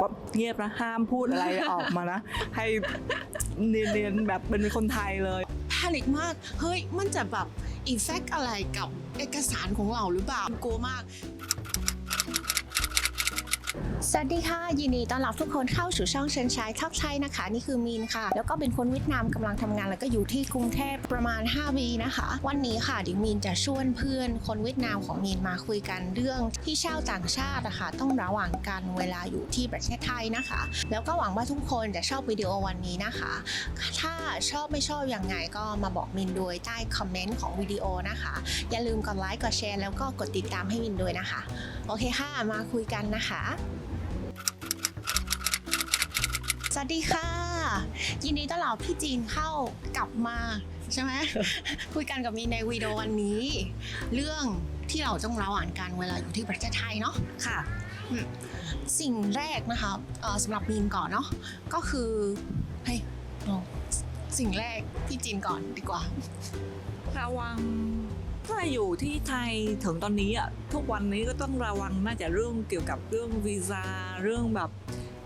ว่าเงียบนะห้ามพูดอะไรออกมานะ ให้เนียนๆแบบเป็นคนไทยเลยแพนิกมาก เฮ้ย มันจะแบบอีเฟกอะไรกับเอกสารของเราหรือเปล่ากลัวมาก สวัสดีค่ะ ยินดีต้อนรับทุกคนเข้าสู่ช่องเชิญชายทักชัยนะคะ นี่คือมีนค่ะ แล้วก็เป็นคนเวียดนามกำลังทำงานแล้วก็อยู่ที่กรุงเทพประมาณ5ปีนะคะ วันนี้ค่ะดิมีนจะชวนเพื่อนคนเวียดนามของมีนมาคุยกันเรื่องที่ชาวต่างชาตินะคะต้องระวังกันเวลาอยู่ที่ประเทศไทยนะคะ แล้วก็หวังว่าทุกคนจะชอบวิดีโอวันนี้นะคะ ถ้าชอบไม่ชอบยังไงก็มาบอกมินโดยใต้คอมเมนต์ของวิดีโอนะคะ อย่าลืมกดไลค์กดแชร์แล้วก็กดติดตามให้มินด้วยนะคะโอเคค่ะ มาคุยกันนะคะ สวัสดีค่ะ ยินดีต้อนรับพี่จีนเข้ากลับมาใช่ไหม คุยกันกับมีในวิดีโอวันนี้ เรื่องที่เราต้องระวังกันเวลาอยู่ที่ประเทศไทยเนาะค่ะ สิ่งแรกนะคะเอ่อสำหรับมีนก่อนเนาะก็คือเฮ้ยเอาสิ่งแรกพี่จีนก่อนดีกว่า ระวัง ถ้าอยู่ที่ไทยถึงตอนนี้อะทุกวันนี้ก็ต้องระวังน่าจะเรื่องเกี่ยวกับเรื่องวีซ่าเรื่องแบบ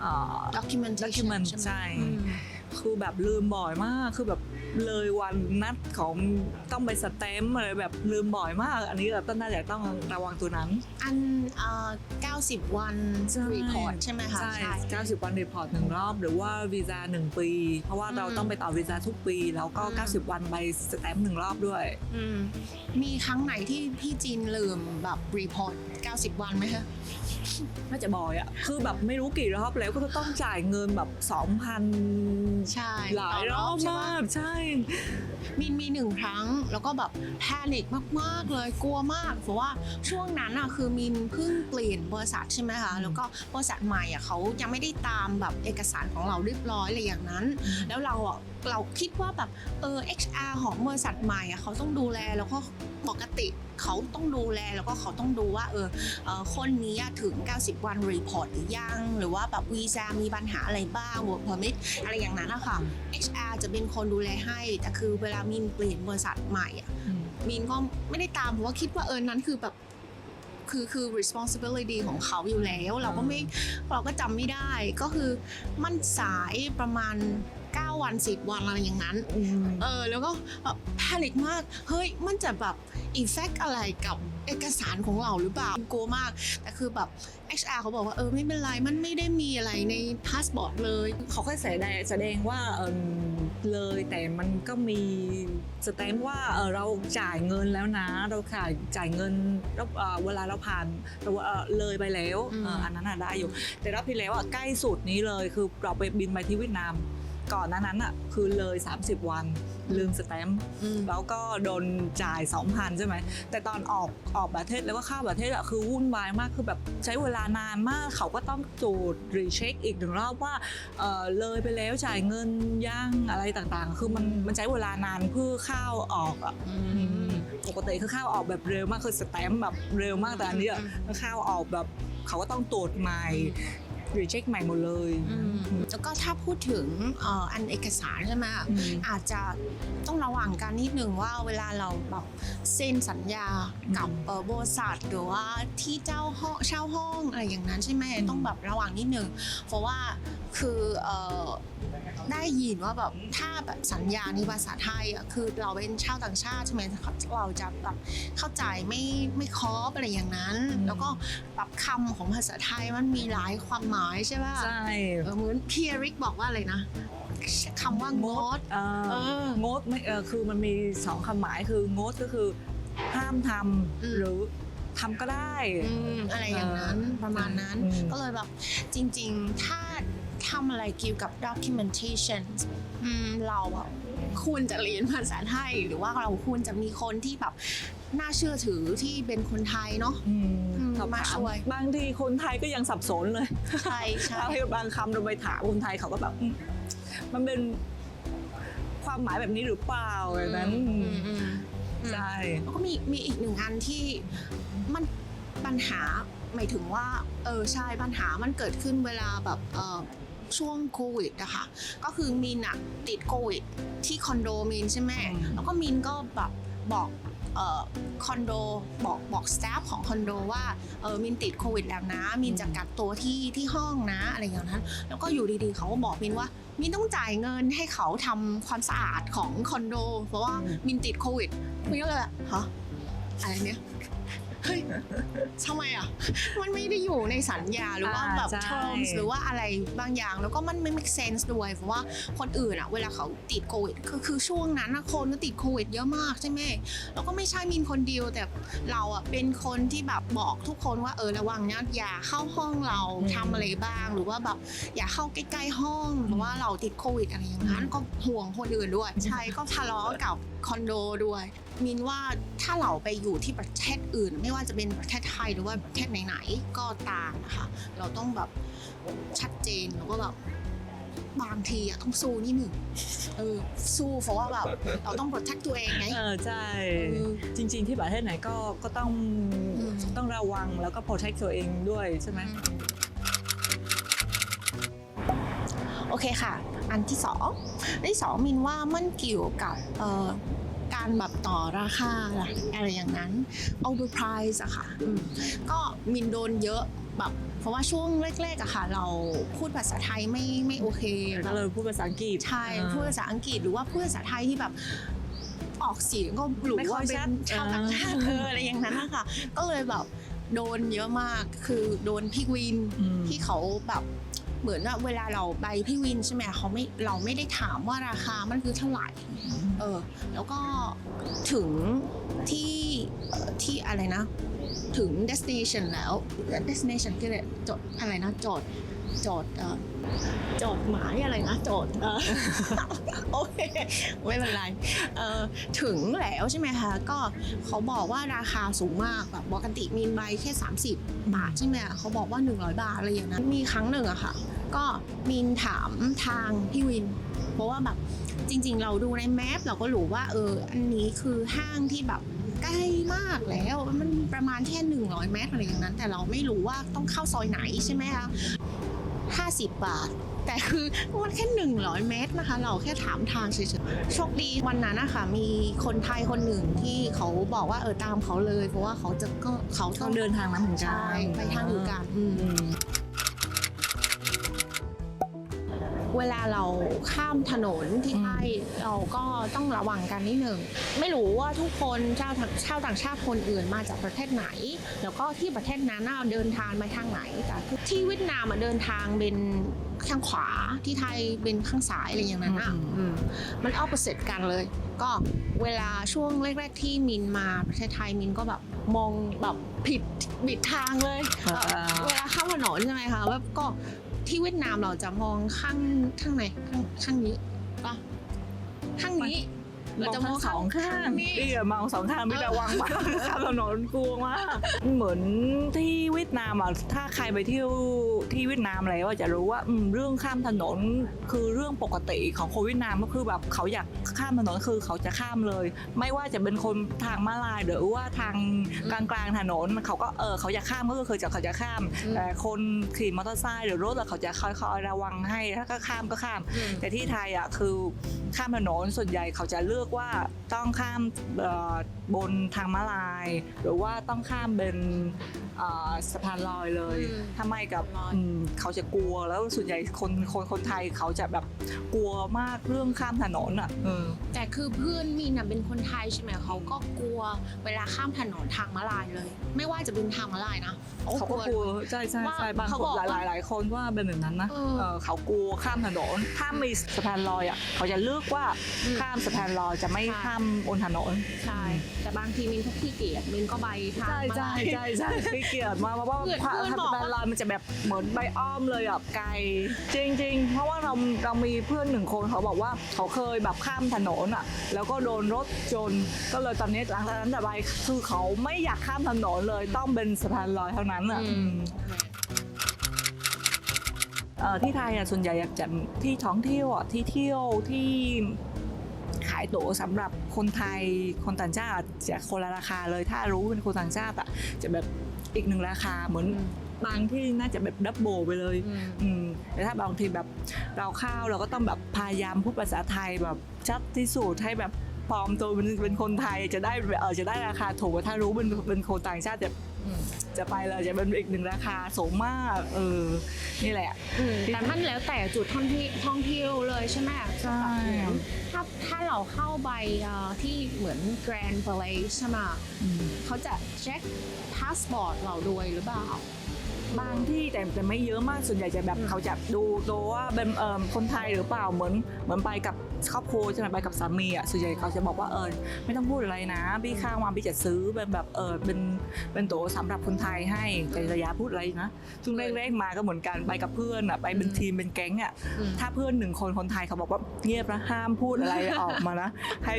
เอ่อ document document ใช่ไหมใช่อืมคือแบบลืมบ่อยมากคือแบบ เลยวันนัดของต้องไปสแตมป์อะไรแบบลืมบ่อยมาก อันนี้เราต้องน่าจะต้องระวังตัวนั้น อันเอ่อ90 วันใช่รีพอร์ตใช่ไหมคะใช่ 90 วันรีพอร์ตหนึ่งรอบหรือว่าวีซ่าหนึ่งปี เพราะว่าเราอืมต้องไปต่อวีซ่าทุกปี แล้วก็อืม90 วันไปสแตมป์หนึ่งรอบด้วยอืมมีครั้งไหนที่พี่จีนลืมแบบรีพอร์ต 90 วันไหมคะน่าจะบ่อยอะคือแบบไม่รู้กี่รอบแล้วก็ต้องจ่ายเงินแบบ2,000ใช่หลายรอบใช่ปะมากใช่มินมีหนึ่งครั้งแล้วก็แบบแพนิคมากๆเลยกลัวมาก เพราะว่าช่วงนั้นอะคือมินเพิ่งเปลี่ยนบริษัทใช่ไหมคะอืมแล้วก็บริษัทใหม่อะเขายังไม่ได้ตามแบบเอกสารของเราเรียบร้อยอะไรอย่างนั้น แล้วเราอะเราคิดว่าแบบเออ HR ของบริษัทใหม่อะเขาต้องดูแลแล้วก็ ปกติเขาต้องดูแลแล้วก็เขาต้องดูว่าเออเออคนนี้อะถึง 90 วันรีพอร์ตหรือยัง หรือว่าแบบวีซ่ามีปัญหาอะไรบ้าง work permit อะไรอย่างนั้นนะคะ HR จะเป็นคนดูแลให้ แต่คือเวลามินเปลี่ยนบริษัทใหม่อะอืมมินก็ไม่ได้ตามเพราะว่าคิดว่าเออนั้นคือแบบคือคือ responsibility ของเขาอยู่แล้ว เราก็ไม่เราก็จำไม่ได้ก็คือมันสายประมาณ 9 วัน 10 วันอะไรอย่างนั้นอืมเออแล้วก็แบบแพนิคมาก เฮ้ยมันจะแบบอีเฟกอะไรกับเอกสารของเราหรือเปล่ากลัวมาก แต่คือแบบ HR เขาบอกว่าเออไม่เป็นไร มันไม่ได้มีอะไรในพาสปอร์ตเลย เขาแค่แสดงแสดงว่าเออเลยแต่มันก็มีสแตมป์ว่าเออเราจ่ายเงินแล้วนะ เราจ่ายจ่ายเงินแล้วเอ่อเวลาเราผ่านเราเอ่อเลยไปแล้วอืมเอออันนั้นอะได้อยู่ แต่รอบที่แล้วอะใกล้สุดนี้เลยคือเราไปบินไปที่เวียดนาม ก่อนหน้านั้นอะคือเลย 30 วันลืมสแตมป์อืมแล้วก็โดนจ่าย 2,000 ใช่ไหม แต่ตอนออกออกประเทศแล้วก็เข้าประเทศอะคือวุ่นวายมากคือแบบใช้เวลานานมากเขาก็ต้องจูดรีเช็คอีกหนึ่งรอบว่าเออเลยไปแล้วจ่ายเงินย่างอะไรต่างๆ คือมันมันใช้เวลานานเพื่อเข้าออกอะอือืมมปกติคือเข้าออกแบบเร็วมากคือสแตมป์แบบเร็วมากแต่อันเนี้ยอืมเข้าออกแบบเขาก็ต้องตรวจใหม่ รีเช็คใหม่หมดเลยอืมแล้วก็ถ้าพูดถึงเอ่ออันเอกสารใช่ไหมอืมอาจจะต้องระวังกันนิดหนึ่งว่าเวลาเราแบบเซ็นสัญญากับอืมเอ่อบริษัทหรือว่าที่เจ้าห้องเช่าห้องอะไรอย่างนั้นใช่ไหมอืมต้องแบบระวังนิดหนึ่งเพราะว่าคือเอ่อ ได้ยินว่าแบบถ้าแบบสัญญาในภาษาไทยอะคือเราเป็นชาวต่างชาติใช่ไหมเราจะแบบเข้าใจไม่ไม่ครบอะไรอย่างนั้นอืมแล้วก็แบบคำของภาษาไทยมันมีหลายความหมายใช่ป่ะใช่เออเหมือนพี่ริกบอกว่าอะไรนะคำว่างดเออเอองดไม่เออคือมันมีสองคำหมายคืองดก็คือห้ามทอืมำหรือทำก็ได้อืมอะไรอย่างนั้นเออประมาณนั้นอืมก็เลยแบบจริง ๆ ถ้า ทำอะไรเกี่ยวกับ documentation อืมเราอะควรจะเรียนภาษาไทย หรือว่าเราควรจะมีคนที่แบบน่าเชื่อถือที่เป็นคนไทยเนาะ อืมอืมสอบมาถามช่วย บางทีคนไทยก็ยังสับสนเลยใช่ใช่ บางทีบางคำเราไปถามคนไทยเขาก็แบบอืมมันเป็นความหมายแบบนี้หรือเปล่าแบบนั้นอืมอืมใช่ แล้วก็มีมีอีกหนึ่งอันที่มันปัญหาหมายถึงว่าเออใช่ปัญหามันเกิดขึ้นเวลาแบบเออ ช่วงโควิดอะค่ะก็คือมินอะติดโควิดที่คอนโดมินใช่ไหมอืมแล้วก็มินก็แบบบอกเอ่อคอนโดบอกบอกสตาฟของคอนโดว่าเออมินติดโควิดแล้วนะ มินจะกักตัวที่ที่ห้องนะอะไรอย่างนั้น แล้วก็อยู่ดีๆเขาก็บอกมินว่ามินต้องจ่ายเงินให้เขาทำความสะอาดของคอนโด เพราะว่าอืมมินติดโควิดมินก็เลยแบบฮะอะไรเนี้ย เฮ้ยทำไมอะ มันไม่ได้อยู่ในสัญญาหรือว่าอ่าแบบใช่ terms หรือว่าอะไรบางอย่าง แล้วก็มันไม่ make sense ด้วย เพราะว่าคนอื่นอะ เวลาเขาติดโควิดคือคือช่วงนั้นนะคนก็ติดโควิดเยอะมากใช่ไหม แล้วก็ไม่ใช่มินคนเดียวแต่เราอะเป็นคนที่แบบบอกทุกคนว่าเออระวังนะอย่าเข้าห้องเราอืมทำอะไรบ้าง หรือว่าแบบอย่าเข้าใกล้ๆห้องเพราะว่าเราติดโควิดอะไรอย่างนั้นก็ห่วงคนอื่นด้วย ใช่ก็ทะเลาะกับคอนโดด้วย มินว่าถ้าเราไปอยู่ที่ประเทศอื่น ไม่ว่าจะเป็นประเทศไทยหรือว่าประเทศไหนๆก็ตามนะคะเราต้องแบบชัดเจนแล้วก็แบบบางทีอะต้องสู้นิดหนึ่งเออสู้เพราะว่าแบบเราต้อง protect ตัวเองไงเออใช่เออจริง ๆ ที่ประเทศไหนก็ก็ต้องอืมต้องระวังแล้วก็ protect ตัวเองด้วยใช่ไหมโอเคค่ะ อันที่สองอันที่สองมินว่ามันเกี่ยวกับเอ่อ การแบบต่อราคาอะไรอย่างนั้น overprice อะค่ะอืมก็มินโดนเยอะแบบเพราะว่าช่วงแรกๆอะค่ะ เราพูดภาษาไทยไม่ไม่โอเคก็เลยพูดภาษาอังกฤษใช่อ่าพูดภาษาอังกฤษหรือว่าพูดภาษาไทยที่แบบออกเสียงก็หรือไม่ค่ว่าอยเป็ชันดชาวต่างชาติอ่าเอออะไรอย่างนั้นนะคะก็เลยแบบโดนเยอะมากคือโดนพี่วินอืมที่เขาแบบ เหมือนว่าเวลาเราไปพี่วินใช่ไหมเขาไม่เราไม่ได้ถามว่าราคามันคือเท่าไหร่เออแล้วก็ถึงที่ที่อะไรนะ ถึง destination แล้ว destination คืออะไรจดอะไรนะจดจดเออจดหมายอะไรนะจดเออโอเคไม่เป็นไรเออถึงแล้วใช่ไหมคะก็เขาบอกว่าราคาสูงมากแบบปกติมีนใบแค่ 30 บาทใช่ไหมเขาบอกว่า 100 บาทอะไรอย่างนั้นมีครั้งหนึ่งอะค่ะ ก็มีนถามทางพี่วิน เพราะว่าแบบจริง ๆ เราดูในแมปเราก็รู้ว่าเอออันนี้คือห้างที่แบบใกล้มากแล้วมันประมาณแค่100เมตรอะไรอย่างนั้น แต่เราไม่รู้ว่าต้องเข้าซอยไหนใช่ไหมคะ50 บาท แต่คือมันแค่ 100 เมตรนะคะ เราแค่ถามทางเฉยๆโชคดีวันนั้นนะคะมีคนไทยคนหนึ่งที่เขาบอกว่าเออตามเขาเลย เพราะว่าเขาจะก็เขาต้ต้อองงเดินทางนั้นเหมือนกันใช่ไปทางเดียวกัน เวลาเราข้ามถนนที่อืมไทยเราก็ต้องระวังกันนิดหนึ่งไม่รู้ว่าทุกคนชาวต่างชาวต่างชาติคนอื่นมาจากประเทศไหน แล้วก็ที่ประเทศนั้นน่ะเดินทางมาทางไหนแต่ที่เวียดนามอะเดินทางเป็น ข้างขวาที่ไทยเป็นข้างซ้ายอะไรอย่างนั้นอะอืมอืมมันเอาเสร็กันเลย ก็เวลาช่วงแรก ๆ ที่มินมาประเทศไทยมินก็แบบมองแบบผิดบิดทางเลยอ่าเวลาข้ามถนนใช่ไหมคะแบบก็ที่เวียดนามเราจะมองข้างข้างไหนข้างข้างนี้ปะข้างนี้ เราจะมองสองข้างนี้นี่อะมองสองข้างไม่ระวังมากข้ามถนนกลัวมากเหมือนที่เวียดนามอะถ้าใครไปเที่ยวที่เวียดนามแล้วอะจะรู้ว่าอืมเรื่องข้ามถนนคือเรื่องปกติของคนเวียดนามก็คือแบบเขาอยากข้ามถนนคือเขาจะข้ามเลย ไม่ว่าจะเป็นคนทางมาลายหรือว่าทางกลางกลางๆถนนเขาก็เออเขาอยากข้ามก็คือจะเขาจะข้ามอืมแต่คนขี่มอเตอร์ไซค์หรือรถอะเขาจะคอยๆระวังให้ถ้าก็ข้ามก็ข้ามอืมแต่ที่ไทยอะคือข้ามถนนส่วนใหญ่เขาจะเลือกว่าต้องข้ามเอ่อบนทางม้าลาย หรือว่าต้องข้ามเป็นเอ่อสะพานลอยเลยอืมทำไมกับสะพานลอยอืมเขาจะกลัวแล้วส่วนใหญ่คนคนคนไทยเขาจะแบบกลัวมากเรื่องข้ามถนนอะเออแต่ คือเพื่อนมินน่ะเป็นคนไทยใช่ไหมเขาก็กลัวเวลาข้ามถนนทางม้าลายเลย ไม่ว่าจะเป็นทางม้าลายนะเขาก็กลัวใช่ใช่ว่าใช่บางเขาคนบอกหว่าลายหลายหลายคนว่าเป็นแบบนั้นนะเออเออเขากลัวข้ามถนนถ้ามีสะพานลอยอะเขาจะเลือกว่าอืมข้ามสะพานลอยจะไม่ใช่ข้ามบนถนนใช่แต่บางทีมินทุกที่เกียจมินก็ไปทางใช่ม้าใช่ลายใช่ใช่ขี้เกียจมากเพราะว่าเพื่อนความเพื่อนบอกสะพานลอยมันจะแบบเหมือนใบอ้อมเลยอะไกลจริง ๆ เพราะว่าเราเรามีเพื่อนหนึ่งคนเขาบอกว่าเขาเคยแบบข้ามถนนอะแล้วก็โดนรถชนก็เลยตอนนี้หลังจากนั้นแต่ไปคือเขาไม่อยากข้ามถนนเลยต้องเป็นสะพานลอยเท่านั้นอะอืมอืมเอ่อที่ไทยอะส่วนใหญ่อยากจะที่ท้องเที่ยวอะที่เที่ยวที่ขายตั๋วสำหรับคนไทยคนต่างชาติจะคนละราคาเลยถ้ารู้เป็นคนต่างชาติอะจะแบบอีกหนึ่งราคาเหมือน บางที่น่าจะแบบดับโบไปเลยอืมอืมแต่ถ้าบางทีแบบเราเข้าเราก็ต้องแบบพยายามพูดภาษาไทยแบบชัดที่สุดให้แบบปลอมตัวเป็นเป็นคนไทยจะได้เออจะได้ราคาถูกกว่าถ้ารู้เป็นเป็นคนต่างชาติจะจะไปเลยจะเป็นอีกหนึ่งราคาสูงมากเออนี่แหละอืมแต่มันแล้วแต่จุดท่องเที่ยวท่องเที่ยวเลยใช่ไหมใช่แบบถ้าถ้าเราเข้าไปเอ่อที่เหมือน Grand Palace ใช่ไหมอืมเขาจะเช็คพาสปอร์ตเราด้วยหรือเปล่า บางที่แต่แต่ไม่เยอะมากส่วนใหญ่จะแบบเขาจะดูตัวว่าเป็นคนไทยหรือเปล่าเหมือนเหมือนไปกับ ครอบครัวใช่ไหมไปกับสามีอะส่วนใหญ่เขาจะบอกว่าเออไม่ต้องพูดอะไรนะพี่ข้างวางพี่จะซื้อเป็นแบบเออเป็นเป็นตั๋วสำหรับคนไทยให้แต่ระยะพูดอะไรนะช่วงแรกๆมาก็เหมือนกันไปกับเพื่อนอะไปเป็นทีมเป็นแก๊งอะอืมถ้าเพื่อนหนึ่งคนคนไทยเขาบอกว่าเงียบนะห้ามพูดอะไรออกมานะให้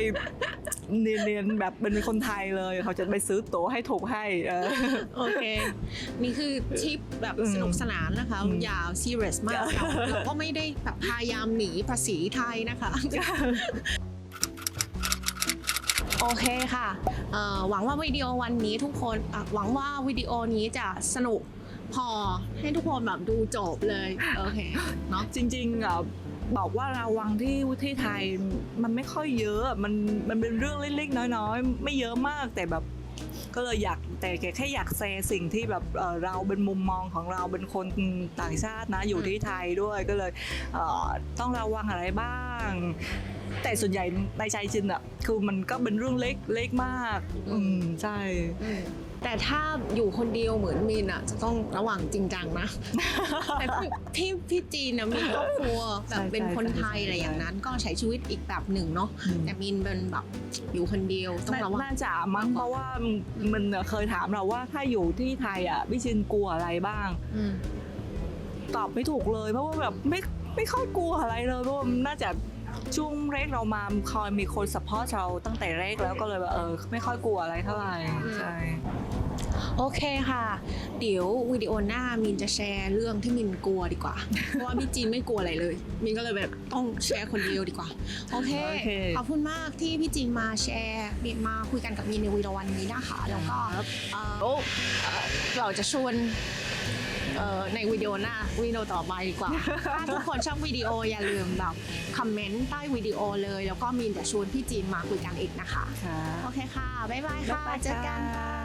เนียนๆแบบเป็นคนไทยเลยเขาจะไปซื้อตั๋วให้ถูกให้เออโอเคนี่คือทริปแบบอืมสนุกสนานนะคะอืมอย่าซีเรียสมากเราเราก็ไม่ได้แบบพยายามหนีภาษีไทยนะคะโอเคค่ะหวังว่าวิดีโอวันนี้ทุกคนหวังว่าวิดีโอนี้จะสนุกพอให้ทุกคนแบบดูจบเลยโอเคเนาะจริงๆอะบอกว่าระวังที่ที่ไทยมันไม่ค่อยเยอะมันมันเป็นเรื่องเล็กๆน้อยๆ ไม่เยอะมากแต่แบบก็เลยอยาก แต่แค่อยากแชร์สิ่งที่แบบเอ่อเราเป็นมุมมองของเราเป็นคนต่างชาตินะอยู่ที่ไทยด้วยก็เลยเอ่อต้องระวังอะไรบ้าง แต่ส่วนใหญ่ในใจจินอะคือมันก็เป็นเรื่องเล็กเล็กมาก อืมใช่ แต่ถ้าอยู่คนเดียวเหมือนมินอะจะต้องระวังจริงจังนะแต่พี่พี่พี่จีนนะมีครอบครัวแบบเป็นคนไทยอะไรอย่างนั้น ก็ใช้ชีวิตอีกแบบหนึ่งเนาะอืมแต่มินเป็นแบบอยู่คนเดียวต้องระวังน่าจะมั้งเพราะว่ามันเคยถามเราว่าถ้าอยู่ที่ไทยอะพี่ชินกลัวอะไรบ้างอืมตอบไม่ถูกเลยเพราะว่าแบบไม่ไม่ค่อยกลัวอะไรเลยเพราะว่ามันน่าจะช่วงแรกเรามาคอยมีคนสปอร์ตเราตั้งแต่แรกแล้วก็เลยแบบเออไม่ค่อยกลัวอะไรเท่าไหร่ใช่ โอเคค่ะ เดี๋ยววิดีโอหน้ามินจะแชร์เรื่องที่มินกลัวดีกว่า เพราะว่าพี่จีนไม่กลัวอะไรเลย มินก็เลยแบบต้องแชร์คนเดียวดีกว่า โอเค โอเค ขอบคุณมากที่พี่จีนมาแชร์มาคุยกันกับมินในวิดีโอวันนี้นะคะ แล้วก็ครับเอ่อเอ่อเราจะชวนเอ่อในวิดีโอหน้าวิดีโอต่อไปดีกว่า ถ้าทุกคนชอบวิดีโออย่าลืมแบบคอมเมนต์ใต้วิดีโอเลย แล้วก็มินจะชวนพี่จีนมาคุยกันอีกนะคะ ค่ะ โอเคค่ะ บ๊ายบายค่ะบ๊ายบายเจอกันค่ะ